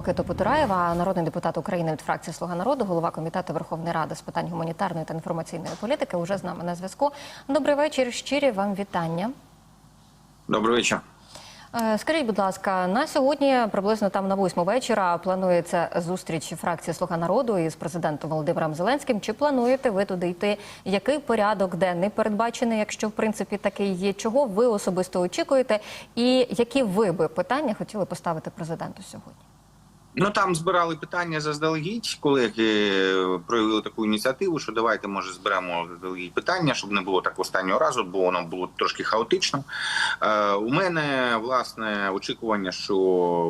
Микиту Потураєва, народний депутат України від фракції Слуга народу, голова комітету Верховної Ради з питань гуманітарної та інформаційної політики. Уже з нами на зв'язку. Добрий вечір. Щирі вам вітання. Добрий вечір. Е, Скажіть, будь ласка, на сьогодні приблизно там на восьму вечора планується зустріч фракції Слуга народу із президентом Володимиром Зеленським. Чи плануєте ви туди йти? Який порядок денний передбачений, якщо в принципі такий є? Чого ви особисто очікуєте? І які ви би питання хотіли поставити президенту сьогодні? Ну там збирали питання заздалегідь. Колеги проявили таку ініціативу, що давайте може зберемо заздалегідь питання, щоб не було так останнього разу, бо воно було трошки хаотично. Е, у мене власне очікування, що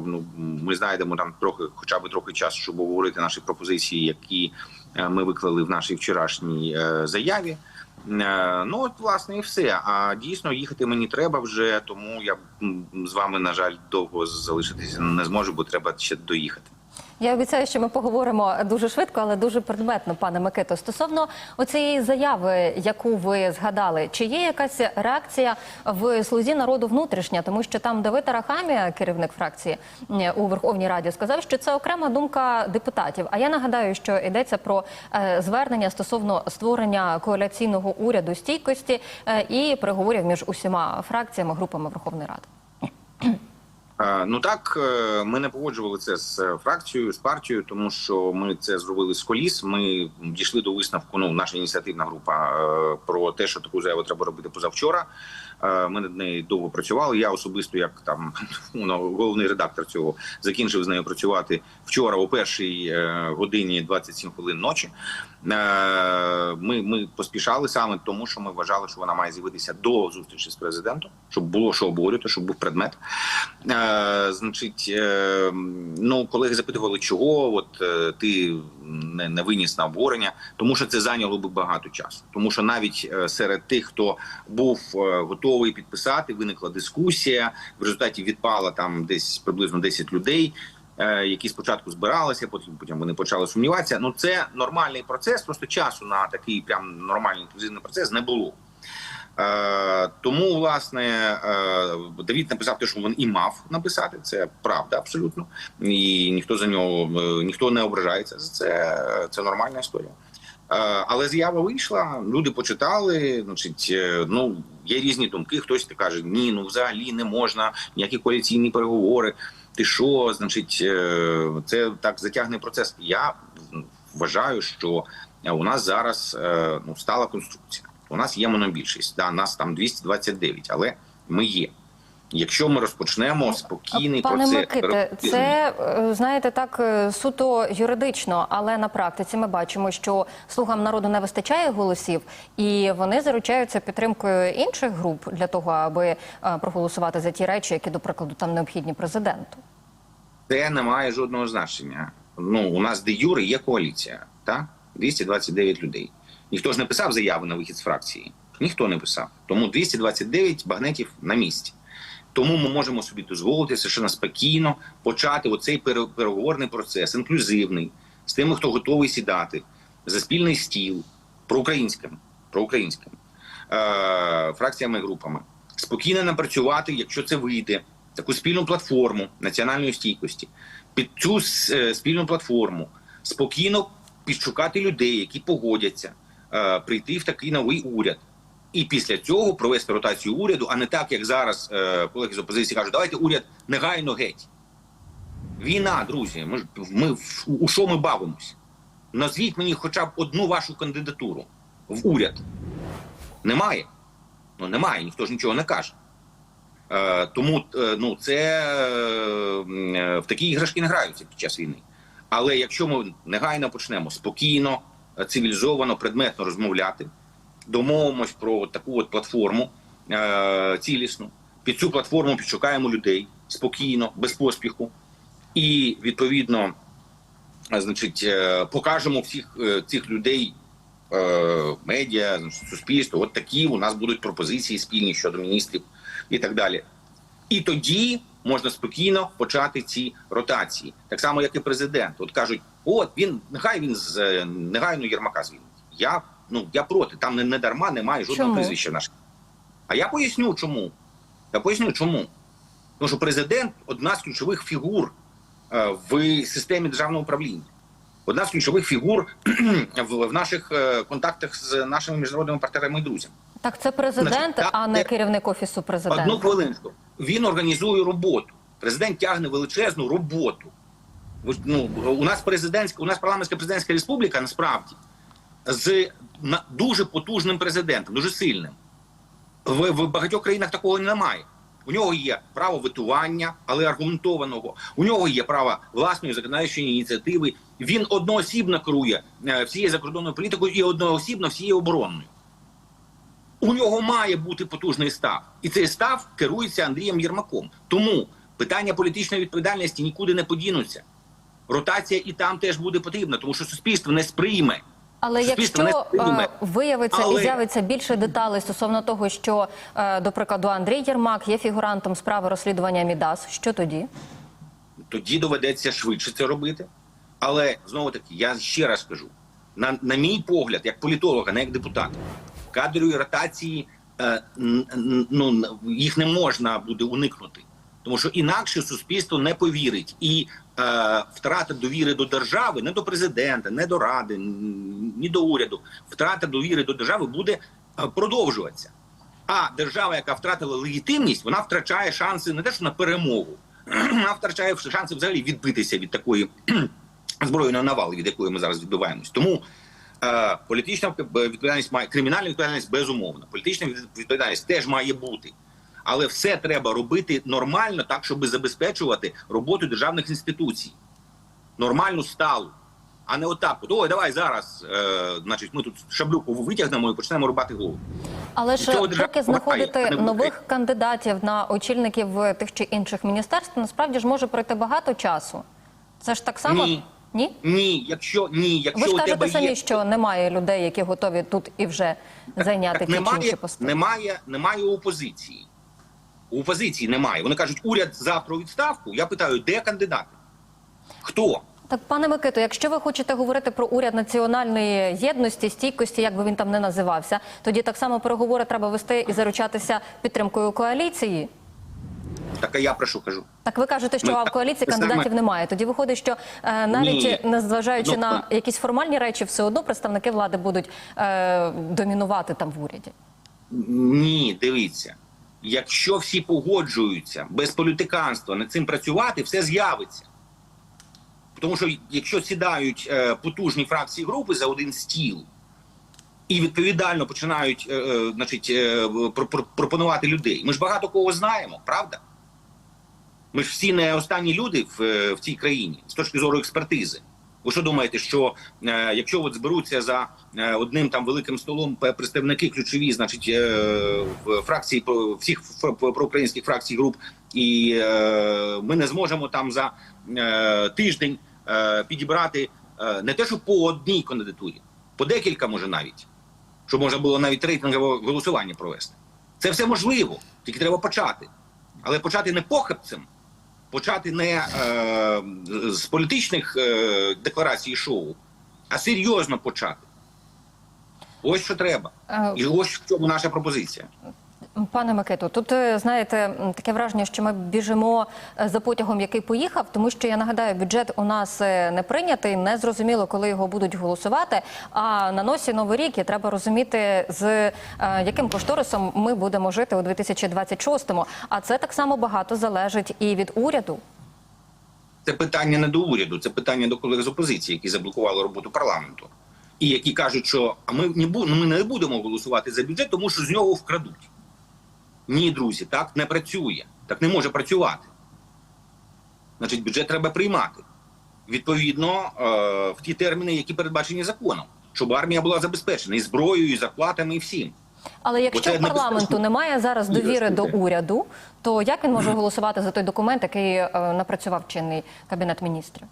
ну ми знайдемо там трохи, хоча б трохи часу, щоб обговорити наші пропозиції, які е, ми виклали в нашій вчорашній е, заяві. Е, Ну от власне і все. А дійсно їхати мені треба вже, тому я з вами на жаль довго залишитися не зможу, бо треба ще доїхати. Я обіцяю, що ми поговоримо дуже швидко, але дуже предметно, пане Микито. Стосовно оцієї заяви, яку ви згадали, чи є якась реакція в слузі народу внутрішня? Тому що там Давид Арахамія, керівник фракції е, у Верховній Раді, сказав, що це окрема думка депутатів. А я нагадаю, що йдеться про е, звернення стосовно створення коаліційного уряду стійкості е, і переговорів між усіма фракціями групами Верховної Ради. Ну так, е, ми не погоджували це з е, фракцією, з партією, тому що ми це зробили з коліс. Ми дійшли до висновку. Ну, наша ініціативна група е, про те, що таку заяву треба робити позавчора. Е, Ми над нею довго працювали. Я особисто, як там ну, головний редактор цього, закінчив з нею працювати вчора о першій е, годині 27 хвилин ночі. Е, Ми, ми поспішали саме тому, що ми вважали, що вона має з'явитися до зустрічі з президентом, щоб було що обговорювати, щоб був предмет. Значить, ну колеги запитували, чого от ти не, не виніс на обговорення, тому що це зайняло би багато часу. Тому що навіть серед тих, хто був е, готовий підписати, виникла дискусія. В результаті відпала там десь приблизно 10 людей. е, Які спочатку збиралися, потім потім вони почали сумніватися. Ну це нормальний процес. Просто часу на такий прям нормальний інклюзивний процес не було. Е, тому, власне, е, Давід написав те, що він і мав написати. Це правда, абсолютно. І ніхто за нього е, ніхто не ображається це. Це нормальна історія. Е, але заява вийшла, люди почитали. Значить, е, ну є різні думки. Хтось каже, ні, ну взагалі не можна, ніякі коаліційні переговори. Ти що, значить, е, це так затягне процес. Я вважаю, що у нас зараз ну стала конструкція. У нас є монобільшість, да, нас там 229, але ми є. Якщо ми розпочнемо спокійний Пане процес, Миките, це е, знаєте так е, суто юридично, але на практиці ми бачимо, що слугам народу не вистачає голосів, і вони заручаються підтримкою інших груп для того, аби е, проголосувати за ті речі, які, до прикладу, там необхідні президенту. це не має жодного значення. Ну у нас де юри є коаліція, так 229 людей. Ніхто ж не писав заяви на вихід з фракції. Ніхто не писав. Тому 229 багнетів на місці. Тому ми можемо собі дозволити совершенно спокійно почати оцей переговорний процес, інклюзивний, з тими, хто готовий сідати за спільний стіл проукраїнським, проукраїнським е, фракціями і групами. Спокійно напрацювати, якщо це вийде, таку спільну платформу національної стійкості. Під цю е, спільну платформу спокійно підшукати людей, які погодяться е, прийти в такий новий уряд. І після цього провести ротацію уряду, а не так, як зараз е, колеги з опозиції кажуть, давайте уряд негайно геть. Війна, друзі. Ми, ми у що ми бавимось? Назвіть мені хоча б одну вашу кандидатуру в уряд. Немає. Ну немає, ніхто ж нічого не каже. Е, тому е, ну, це е, в такі іграшки не граються під час війни. Але якщо ми негайно почнемо спокійно, е, цивілізовано, предметно розмовляти, домовимось про таку от платформу е, цілісну. Під цю платформу підшукаємо людей спокійно, без поспіху, і відповідно, е, значить, е, покажемо всіх е, цих людей. е, Медіа, суспільство, от такі у нас будуть пропозиції спільні щодо міністрів і так далі. І тоді можна спокійно почати ці ротації, так само як і президент. От кажуть, от він нехай він з е, негайно Єрмака звільнить. Я ну я проти. Там не, не дарма немає жодного Чому? прізвища наше. А я поясню, чому. Я поясню, чому. Тому що президент одна з ключових фігур е, в системі державного управління. Одна з ключових фігур в, в наших е, контактах з нашими міжнародними партнерами і друзями. Так, це президент, Значить, а не керівник офісу президента. Одну хвилинку. Він організує роботу. Президент тягне величезну роботу. Ну, у нас президентська, у нас парламентська президентська республіка насправді з дуже потужним президентом, дуже сильним. В, в багатьох країнах такого немає. У нього є право витування, але аргументованого. У нього є право власної законодавчої ініціативи. Він одноосібно керує е, всією закордонною політикою і одноосібно всією оборонною. У нього має бути потужний став, і цей став керується Андрієм Єрмаком. Тому питання політичної відповідальності нікуди не подінуться. Ротація і там теж буде потрібна, тому що суспільство не сприйме. Але Суспільство якщо не е, виявиться Але- і з'явиться більше деталей стосовно того, що, е, до прикладу, Андрій Єрмак є фігурантом справи розслідування Мідас, що тоді? тоді доведеться швидше це робити. Але знову таки, я ще раз кажу: на, на мій погляд, як політолога, не як депутата, кадрові ротації е, ну, їх не можна буде уникнути. Тому що інакше суспільство не повірить і е, втрата довіри до держави, не до президента, не до ради, ні до уряду. Втрата довіри до держави буде е, продовжуватися. А держава, яка втратила легітимність, вона втрачає шанси не те, що на перемогу, вона втрачає шанси взагалі відбитися від такої збройної навали, від якої ми зараз відбиваємось. Тому е, політична відповідальність має кримінальна відповідальність безумовно. Політична відповідальність теж має бути. Але все треба робити нормально, так щоб забезпечувати роботу державних інституцій. Нормальну сталу. А не отак. От, ой, давай зараз, е, значить, ми тут шаблюку витягнемо і почнемо рубати голову. Але ж поки знаходити буде. нових кандидатів на очільників тих чи інших міністерств, насправді ж може пройти багато часу. Це ж так само Ні. Ні? Ні, якщо ні, якщо Ви ж кажете самі, є що немає людей, які готові тут і вже зайняти так ті чи інші немає, пости. немає, немає опозиції. У опозиції немає. Вони кажуть, уряд завтра у відставку. Я питаю, де кандидати? Хто? Так, пане Микито, якщо ви хочете говорити про уряд національної єдності, стійкості, як би він там не називався, тоді так само переговори треба вести і заручатися підтримкою коаліції. Так а я про що кажу? Так ви кажете, що Ми а в так- коаліції саме- кандидатів немає. Тоді виходить, що е, навіть Ні. незважаючи Ну, на якісь формальні речі, все одно представники влади будуть е, домінувати там в уряді. Ні, дивіться. Якщо всі погоджуються без політиканства над цим працювати, все з'явиться. Тому що якщо сідають е, потужні фракції групи за один стіл і відповідально починають е, е, значить, е, про- про- пропонувати людей, ми ж багато кого знаємо, правда? Ми ж всі не останні люди в, е, в цій країні з точки зору експертизи. Ви що думаєте, що е, якщо от зберуться за е, одним там великим столом представники ключові, значить е, фракції всіх проукраїнських фракцій груп, і е, ми не зможемо там за е, тиждень е, підібрати е, не те, що по одній кандидатурі, по декілька може навіть, щоб можна було навіть рейтингове голосування провести. Це все можливо, тільки треба почати. Але почати не похабцем, почати не е, з політичних е, декларацій шоу, а серйозно почати. Ось що треба. І ось в чому наша пропозиція. Пане Микито, тут е, знаєте таке враження, що ми біжимо е, за потягом, який поїхав, тому що я нагадаю, бюджет у нас е, не прийнятий, не зрозуміло, коли його будуть голосувати. А на носі новий рік і треба розуміти, з яким кошторисом ми будемо жити у 2026-му. А це так само багато залежить і від уряду. Це питання не до уряду, це питання до колег з опозиції, які заблокували роботу парламенту. І які кажуть, що а ми не бу- ми не будемо голосувати за бюджет, тому що з нього вкрадуть. Ні, друзі, так не працює, так не може працювати. Значить, бюджет треба приймати відповідно е, в ті терміни, які передбачені законом, щоб армія була забезпечена і зброєю, і зарплатами, і всім. Але якщо парламенту немає зараз довіри до уряду, то як він може голосувати за той документ, який е, напрацював чинний кабінет міністрів?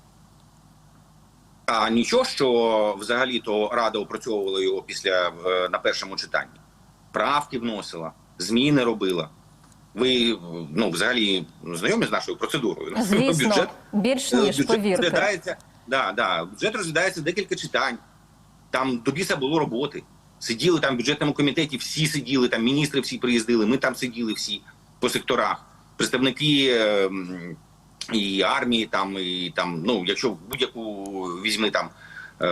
А нічого, що взагалі то рада опрацьовувала його після е, на першому читанні. Правки вносила, зміни робила. Ви ну взагалі знайомі з нашою процедурою? Звісно, більш ніж бюджет повірте. розглядається. Да, да, бюджет розглядається декілька читань. Там до біса було роботи. Сиділи там в бюджетному комітеті, всі сиділи, там міністри всі приїздили, ми там сиділи всі по секторах. Представники е, і армії, там, і там, ну, якщо будь-яку візьми там е,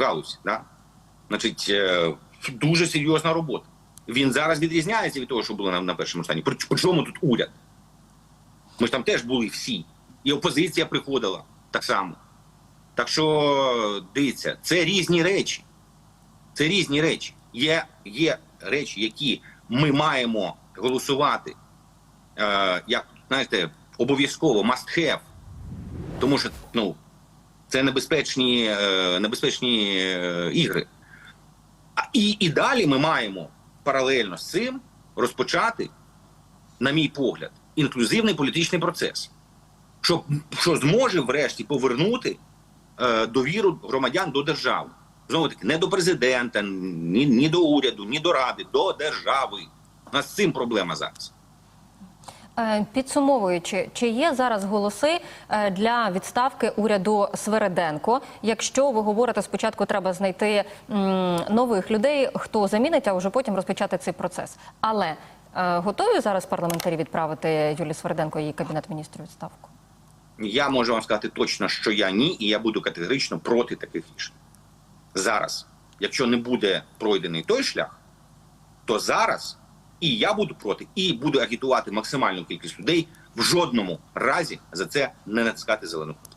галузь, да? значить, е, дуже серйозна робота. Він зараз відрізняється від того, що було на, першому стані. При чому тут уряд? Ми ж там теж були всі. І опозиція приходила так само. Так що дивіться, це різні речі. Це різні речі. Є, є речі, які ми маємо голосувати, е, як знаєте, обов'язково must have, тому що ну, це небезпечні, е, небезпечні е, ігри. А і, і далі ми маємо паралельно з цим розпочати, на мій погляд, інклюзивний політичний процес, що, що зможе врешті повернути е, довіру громадян до держави. Знову таки, не до президента, ні, ні до уряду, ні до ради, до держави. У нас з цим проблема зараз. Е, Підсумовуючи, чи є зараз голоси е, для відставки уряду Свереденко? Якщо ви говорите, спочатку треба знайти нових людей, хто замінить, а вже потім розпочати цей процес. Але е, готові зараз парламентарі відправити Юлію Свереденко і кабінет міністрів відставку? Я можу вам сказати точно, що я ні, і я буду категорично проти таких рішень. Зараз, якщо не буде пройдений той шлях, то зараз і я буду проти, і буду агітувати максимальну кількість людей в жодному разі за це не натискати зелену кнопку.